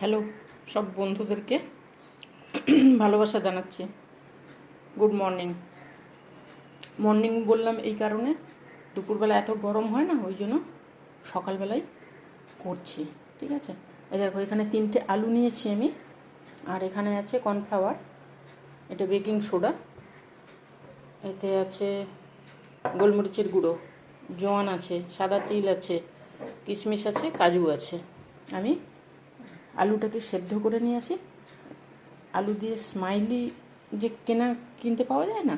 Hello, সব বন্ধুদেরকে ভালোবাসা জানাচ্ছি। Good morning. মর্নিং বললাম এই কারণে, দুপুরবেলা এত গরম হয় না, ওই জন্য সকালবেলায় করছি, ঠিক আছে? এই দেখো, এখানে তিনটে আলু নিয়েছি আমি, আর এখানে আছে কর্নফ্লাওয়ার, এটা বেকিং সোডা, এতে আছে গোলমরিচের গুঁড়ো, জোয়ান আছে, সাদা তিল আছে, কিশমিশ আছে, কাজু আছে, আমি আলুটাকে সেদ্ধ করে নিয়ে আসি। আলু দিয়ে স্মাইলি যে কেনা, কিনতে পাওয়া যায় না,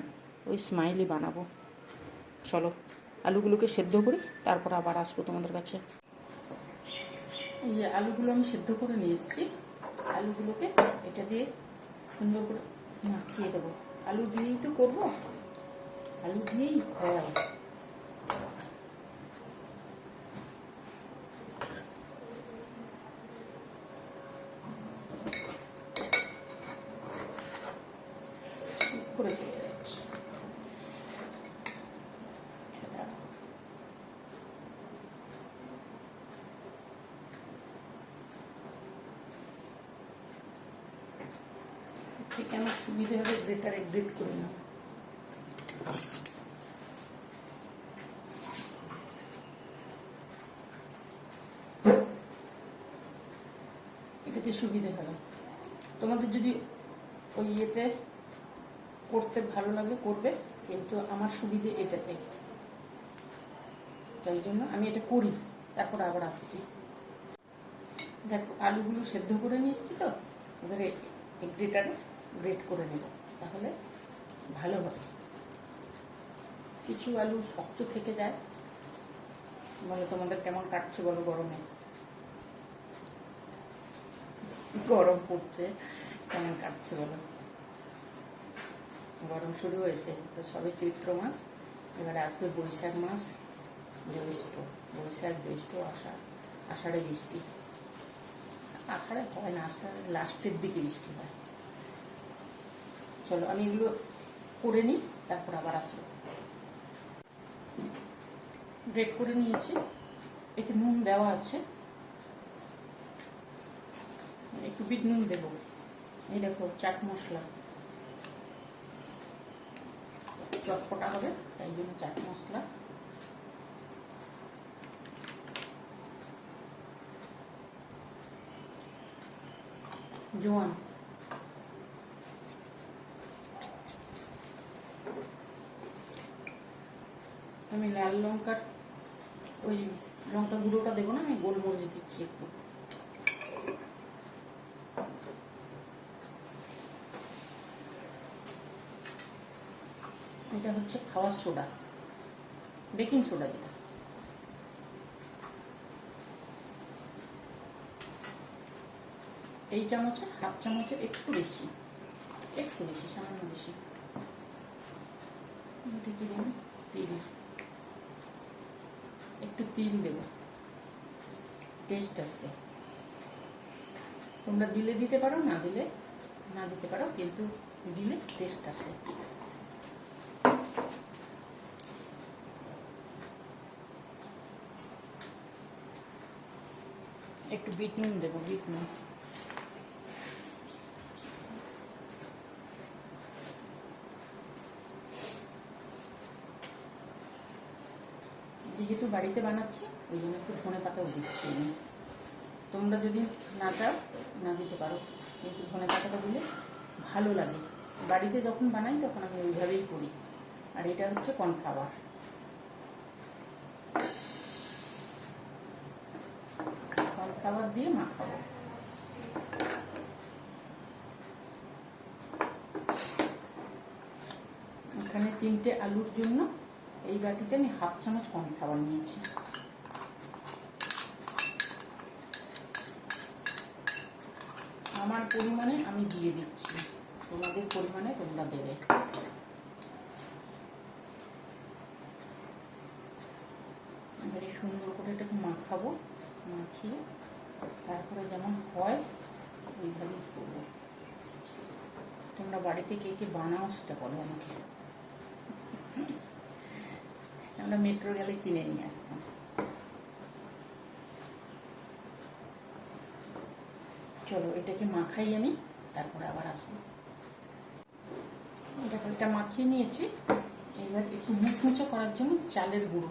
ওই স্মাইলি বানাবো। চলো, আলুগুলোকে সেদ্ধ করি, তারপর আবার আসব তোমাদের কাছে। এই আলুগুলো আমি সেদ্ধ করে নিয়ে এসেছি, আলুগুলোকে এটা দিয়ে সুন্দর করে মাখিয়ে দেবো। আলু দিয়েই তো করব, আলু দিয়েই হয় করে চলে যাচ্ছি সেটা ঠিক আমার সুবিধে হবে গ্রেটারে গ্রেট করে নাও। এটাতে সুবিধে হবে তোমাদের যদি ওই ইয়েতে করতে ভালো লাগে, করবে, কিন্তু আমার সুবিধে এটাতে। তাই জন্য আমি এটা করি, তারপর আবার আসছি। দেখো, আলুগুলো সেদ্ধ করে নিয়ে এসছি তো, এবারে গ্রেটারে গ্রেট করে নেব। তাহলে ভালো হবে। কিছু আলু শক্ত থেকে যায়। বলে তোমাদের কেমন কাটছে বলো গরমে? গরম পড়ছে। কেমন কাটছে বলো? গরম শুরু হয়েছে, তো সবে চৈত্র মাস। এবারে আসবে বৈশাখ মাস। জ্যৈষ্ঠ, বৈশাখ, জ্যৈষ্ঠ, আষাঢ়, আষাঢ়ে বৃষ্টি। আষাঢ়ে হয় না, আষাঢ়ে লাস্টের দিকে বৃষ্টি হয়। চলো, আমি এগুলো করে নিই, তারপর আবার আসব। ব্রেড করে নিয়েছি। এতে নুন দেওয়া আছে। একটু বিট নুন দেবো। এই দেখো, চাট মশলা। চটপটা হবে, তাই জন্য চাট মশলা। জোয়ান। আমি লাল লঙ্কার ওই লঙ্কা গুঁড়োটা দেবো না, আমি গোলমরিচ দিচ্ছি একটু। এটা হচ্ছে খাওয়ার সোডা, বেকিং সোডা যেটা। এই চামচে, হাফ চামচের একটু বেশি একটু বেশি, সামান্য বেশি। এটা কি দেবো তিল। একটু তিল দেব। টেস্ট আসবে তোমরা দিলে দিতে পারো, না দিলে না দিতে পারো, কিন্তু দিলে টেস্ট আসে একটু বিট নুন দেবো বিট নুন। যেহেতু বাড়িতে বানাচ্ছি, ওই জন্য একটু ধনে পাতাও দিচ্ছি আমি। তোমরা যদি না চাও, না দিতে পারো। কিন্তু ধনে পাতাটা দিলে ভালো লাগে। বাড়িতে যখন বানাই, তখন আমি ওইভাবেই করি। আর এটা হচ্ছে কর্নফ্লাওয়ার। কর্নফ্লাওয়ার দিয়ে মাখাবো। এখানে তিনটে আলুর জন্য এই বাটিতে আমি হাফ চামচ কর্নফ্লাওয়ার নিয়েছি। আমার পরিমাণে আমি দিয়ে দিচ্ছি। তোমাদের পরিমাণে তোমরা দেবে। এবারে সুন্দর করে এটাকে মাখাবো, মাখিয়ে তারপরে যেমন হয় ওইভাবেই করব। তোমরা বাড়িতে কে কে বানাও সেটা বলো আমাকে। আমরা মেট্রো গেলে কিনে নিয়ে আসতাম। চলো, এটাকে মাখাই আমি, তারপরে আবার আসব। দেখো, এটা মাখিয়ে নিয়েছি। এবার একটু মুচমুচে করার জন্য চালের গুঁড়ো।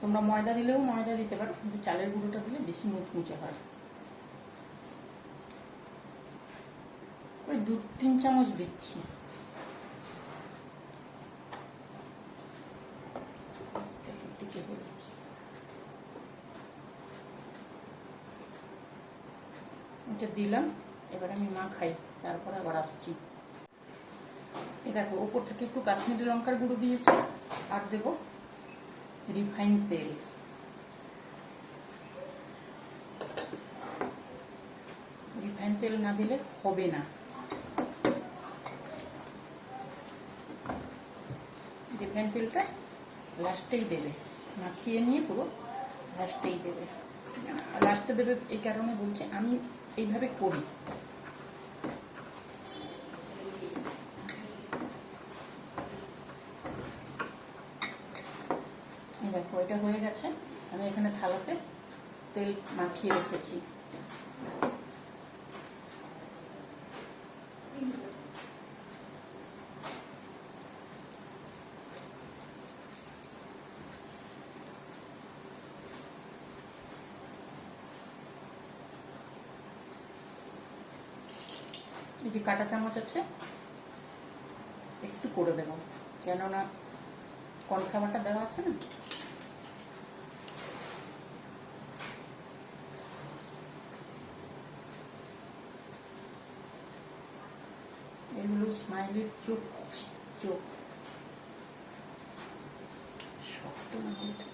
তোমরা ময়দা দিলেও ময়দা দিতে পারো, কিন্তু চালের গুঁড়োটা দিলে বেশি মুচমুচে হয়। ওই দু তিন চামচ দিচ্ছি চতুর্দিকে হলো। এটা দিলাম, এবার আমি মা খাই তারপরে আবার আসছি। এ দেখো, ওপর থেকে একটু কাশ্মীরি লঙ্কার গুঁড়ো দিয়েছি, আর দেব রিফাইন তেল। রিফাইন তেল না দিলে হবে না। রিফাইন তেলটা লাস্টেই দেবে। মাখিয়ে নিয়ে পুরো লাস্টেই দেবে। লাস্টে দেবে এই কারণে বলছে, আমি এইভাবে করি। দেখো এটা হয়ে গেছে। আমি এখানে থালাতে তেল মাখিয়ে রেখেছি। যে কাটা চামচ আছে? একটু করে দেবো। কেননা কর্নফ্লাওয়ারটা দেওয়া আছে না? এগুলো স্মাইলের চোখ চোখ শক্ত না হলে ঠিক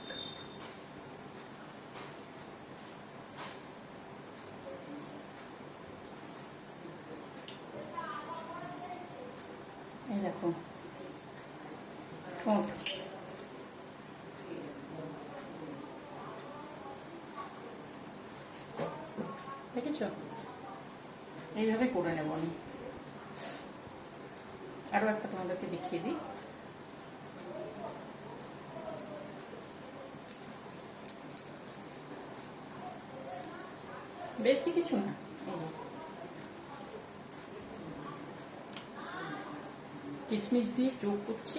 এই দেখো। ঠোঁট দেখেছ? এইভাবে করে নেব আমি। আরও একটা তোমাদেরকে দেখিয়ে দিই। বেশি কিছু না এই যে কিশমিশ দিয়ে চোখ করছি।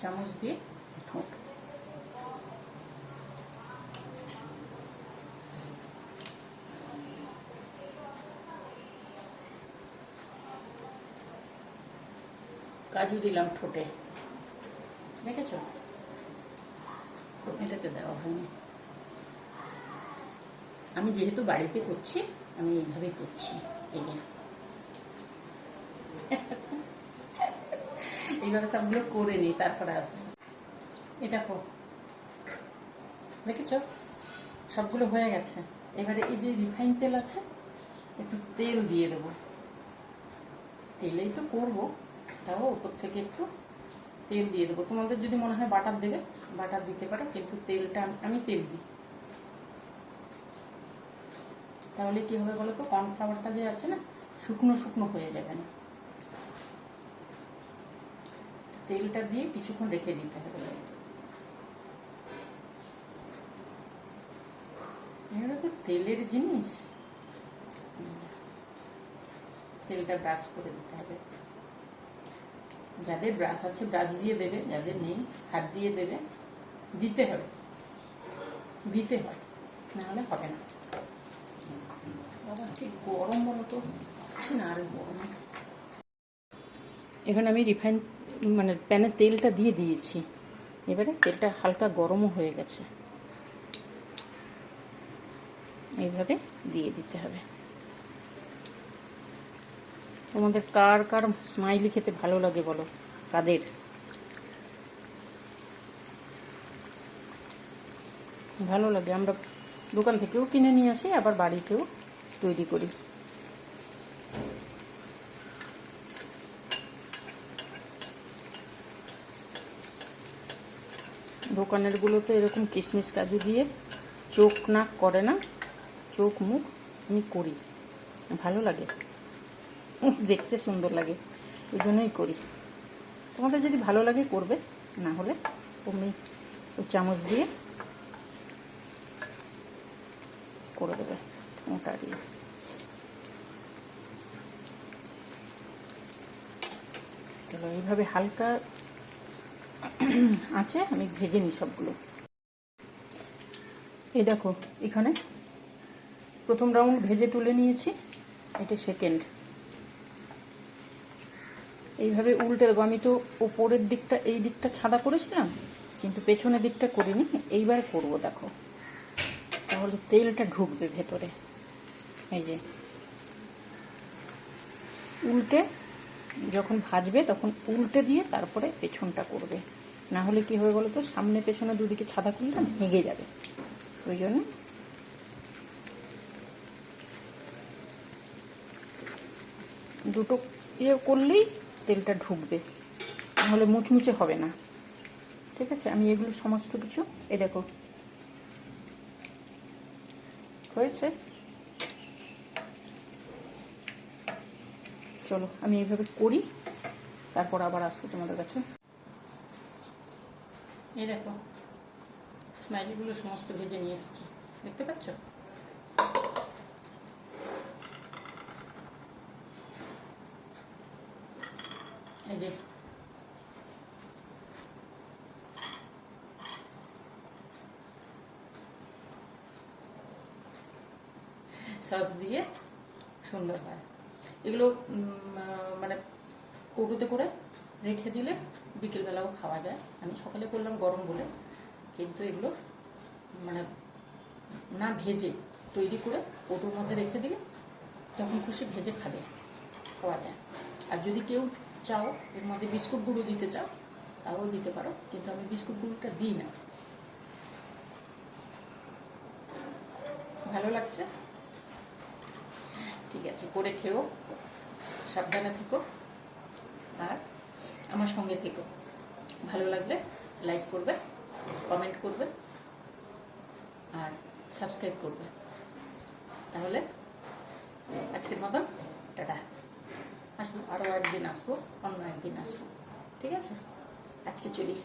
চামচ দিয়ে ঠোঁট। কাজু দিলাম ঠোঁটে। দেখেছ? এটাতে দেওয়া হয়নি। আমি যেহেতু বাড়িতে করছি, আমি এইভাবেই করছি। এই এইভাবে সবগুলো করে নিই, তারপরে আসবে। এই দেখো। দেখেছ? সবগুলো হয়ে গেছে। এবারে এই যে রিফাইন তেল আছে, একটু তেল দিয়ে দেবো। তেলেই তো করব, তাও উপর থেকে একটু তেল দিয়ে দেবো। তোমাদের যদি মনে হয় বাটার দেবে, বাটার দিতে পারো, কিন্তু তেলটা আমি তেল দিই। তাহলে কি হবে বলো তো কর্নফ্লাওয়ারটা যে আছে না, শুকনো শুকনো হয়ে যাবে না। তেলটা দিয়ে কিছুক্ষণ রেখে দিতে হবে। এগুলো তো তেলের জিনিস। তেলটা ব্রাশ করে দিতে হবে। যাদের ব্রাশ আছে, ব্রাশ দিয়ে দেবে। যাদের নেই, হাত দিয়ে দেবে। দিতে হবে। দিতে হয়। নাহলে হবে না। বাবা ঠিক গরম বলো তো? পাচ্ছি না আর গরম। এখানে আমি রিফাইন মানে প্যানে তেলটা দিয়ে দিয়েছি। এবারে তেলটা হালকা গরমও হয়ে গেছে। এইভাবে দিয়ে দিতে হবে। তোমাদের কার কার স্মাইলি খেতে ভালো লাগে বলো? কাদের? ভালো লাগে, আমরা দোকান থেকেও কিনে নিয়ে আসি, আবার বাড়িতেও তৈরি করি। দোকানেরগুলোতে এরকম কিশমিশ কাজু দিয়ে চোখ নাক করে না, চোখ মুখ আমি করি। ভালো লাগে। দেখতে সুন্দর লাগে। ওই জন্যই করি। তোমাদের যদি ভালো লাগে করবে, না হলে ওই চামচ দিয়ে করে দেবে মোটা দিয়ে। চলো, এইভাবে হালকা আছে, আমি ভেজে নিই সবগুলো। এই দেখো, এখানে প্রথম রাউন্ড ভেজে তুলে নিয়েছি, এটা সেকেন্ড এইভাবে উল্টে দেবো, আমি তো ওপরের দিকটা, এই দিকটা ছাদা করেছিলাম, কিন্তু পেছনের দিকটা করিনি, এইবার করব, দেখো। তাহলে তেলটা ঢুকবে ভেতরে। এই যে। উল্টে যখন ভাজবে তখন উল্টে দিয়ে তারপরে পেছনটা করবে। না হলে কি হবে বলো তো সামনে পেছনে দুদিকে ছাদা করলে ভেঙে যাবে। ওই জন্য দুটো ইয়ে করলেই তেলটা ঢুকবে। নাহলে মুচমুচে হবে না। ঠিক আছে? আমি এগুলো সমস্ত কিছু এ দেখো হয়েছে? চলো, আমি এইভাবে করি, তারপর আবার আসব তোমাদের কাছে। এই দেখো স্ম্যাজিগুলো সমস্ত ভেজে নিয়ে এসেছি। দেখতে পাচ্ছ? এই যে সস দিয়ে সুন্দর হয়। এগুলো মানে কৌটোতে করে রেখে দিলে বিকেলবেলাও খাওয়া যায়। আমি সকালে করলাম গরম বলে। কিন্তু এগুলো মানে না ভেজে তৈরি করে কৌটোর মধ্যে রেখে দিলে যখন খুশি ভেজে খাবে, খাওয়া যায়। আর যদি কেউ চাও এর মধ্যে বিস্কুট গুঁড়ো দিতে চাও, তাও দিতে পারো। কিন্তু আমি বিস্কুট গুঁড়োটা দিই না। ভালো লাগছে? ঠিক আছে, করে খেও। সাবধানে থেকো। আর আমার সঙ্গে থেকো। ভালো লাগলে লাইক করবে কমেন্ট করবে, আর সাবস্ক্রাইব করবে। তাহলে আজকের মতন, টাটা। আসব আরও একদিন আসব, অন্য একদিন আসব। ঠিক আছে? আজকে চলি।